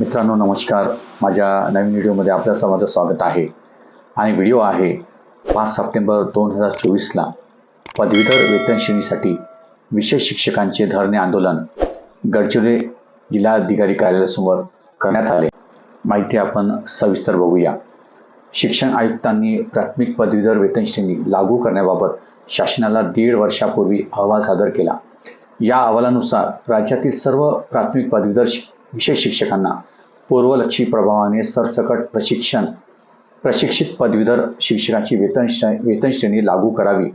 मित्रांनो नमस्कार. माझ्या नवीन व्हिडिओमध्ये आपल्या सर्वांचं स्वागत आहे. आणि व्हिडिओ आहे पाच सप्टेंबर दोन हजार चोवीसला. पदवीधर वेतन श्रेणीसाठी विशेष शिक्षकांचे धरणे आंदोलन गडचिरोली जिल्हाधिकारी कार्यालयासमोर करण्यात आले. माहिती आपण सविस्तर बघूया. शिक्षण आयुक्तांनी प्राथमिक पदवीधर वेतन श्रेणी लागू करण्याबाबत शासनाला दीड वर्षापूर्वी अहवाल सादर केला. या अहवालानुसार राज्यातील सर्व प्राथमिक पदवीधर विशेष शिक्षकांना पूर्वलक्षी प्रभावाने सरसकट प्रशिक्षण प्रशिक्षित पदवीधर शिक्षकाची वेतन श्रे वेतन श्रेणी लागू करावी.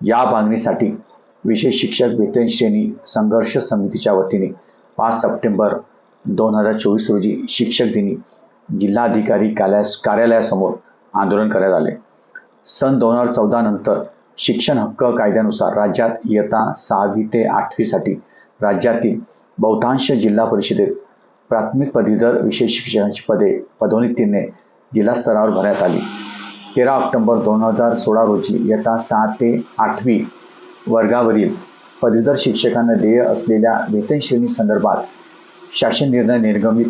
या मागणीसाठी विशेष शिक्षक वेतन श्रेणी संघर्ष समितीच्या वतीने पाच सप्टेंबर दोन हजार चोवीस रोजी शिक्षक दिनी जिल्हाधिकारी कार्यालयास कार्यालयासमोर आंदोलन करण्यात आले. सन दोन हजार चौदा नंतर शिक्षण हक्क कायद्यानुसार राज्यात इयत्ता सहावी ते आठवीसाठी राज्यातील बहुतांश जिल्हा परिषदेत प्राथमिक पदवीधर विशेष शिक्षणाची पदे पदोन्नतीने जिल्हा स्तरावर भरण्यात आली. तेरा ऑक्टोबर दोन हजार सोळा रोजी इयत्ता सहा ते आठवी वर्गावरील पदवीधर शिक्षकांना देय असलेल्या वेतन श्रेणी संदर्भात शासन निर्णय निर्गमित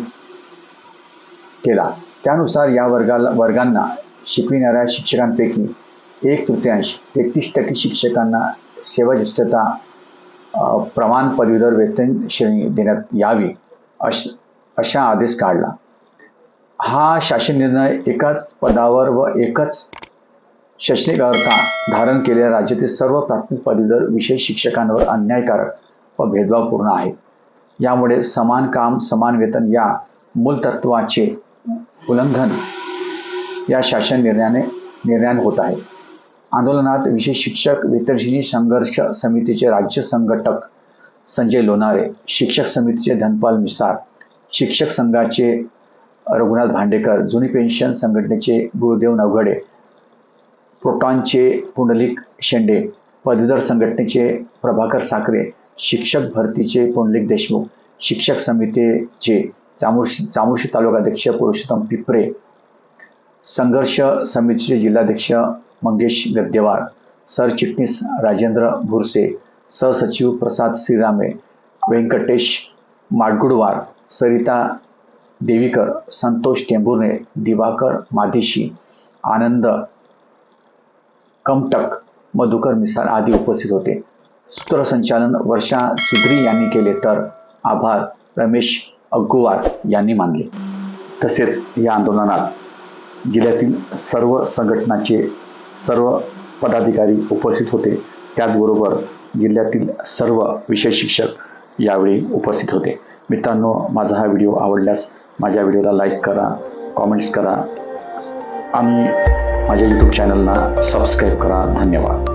केला. त्यानुसार या वर्गाला वर्गांना शिकविणाऱ्या शिक्षकांपैकी एक तृतीयांश तेहतीस टक्के शिक्षकांना सेवाज्येष्ठता प्रमाण पदवीधर वेतन श्रेणी देण्यात यावी अश अशा आदेश काढला. हा शासन निर्णय एकाच पदावर व एकच शैक्षणिक अर्था धारण केलेल्या राज्यातील सर्व प्राथमिक पदवीधर विशेष शिक्षकांवर अन्यायकारक व भेदभावपूर्ण आहे. यामुळे समान काम समान वेतन या मूलतत्वाचे उल्लंघन या शासन निर्णयाने निर्णयाने होत आहे. आंदोलनात विशेष शिक्षक वेतनशिनी संघर्ष समितीचे राज्य संघटक संजय लोणारे शिक्षक समितीचे धनपाल मिसाळ शिक्षक संघाचे रघुनाथ भांडेकर जुनी पेन्शन संघटनेचे गुरुदेव नवघडे प्रोटॉनचे पुंडलिक शेंडे पदवीधर संघटनेचे प्रभाकर साखरे शिक्षक भरतीचे पुंडलिक देशमुख शिक्षक समितीचे चामुर्शी चामुर्शी तालुकाध्यक्ष पुरुषोत्तम पिपरे संघर्ष समितीचे जिल्हाध्यक्ष मंगेश गद्देवार सरचिटणीस राजेंद्र भुरसे सहसचिव प्रसाद श्रीरामे व्यंकटेश माडगुडवार सरिता देवीकर संतोष टेंभुर्णे दिवाकर माधेशी आनंद कमटक मधुकर मिसाळ आदी उपस्थित होते. सूत्रसंचालन वर्षा सुद्री यांनी केले तर आभार रमेश अग्गुवार यांनी मानले. तसेच या आंदोलनात जिल्ह्यातील सर्व संघटनाचे सर्व पदाधिकारी उपस्थित होते. त्याचबरोबर जिल्ह्यातील सर्व विशेष शिक्षक यावेळी उपस्थित होते. मित्रांनो माझा हा व्हिडिओ आवडल्यास माझ्या व्हिडिओला लाईक करा कॉमेंट्स करा आणि माझ्या यूट्यूब चॅनलला सबस्क्राईब करा. धन्यवाद.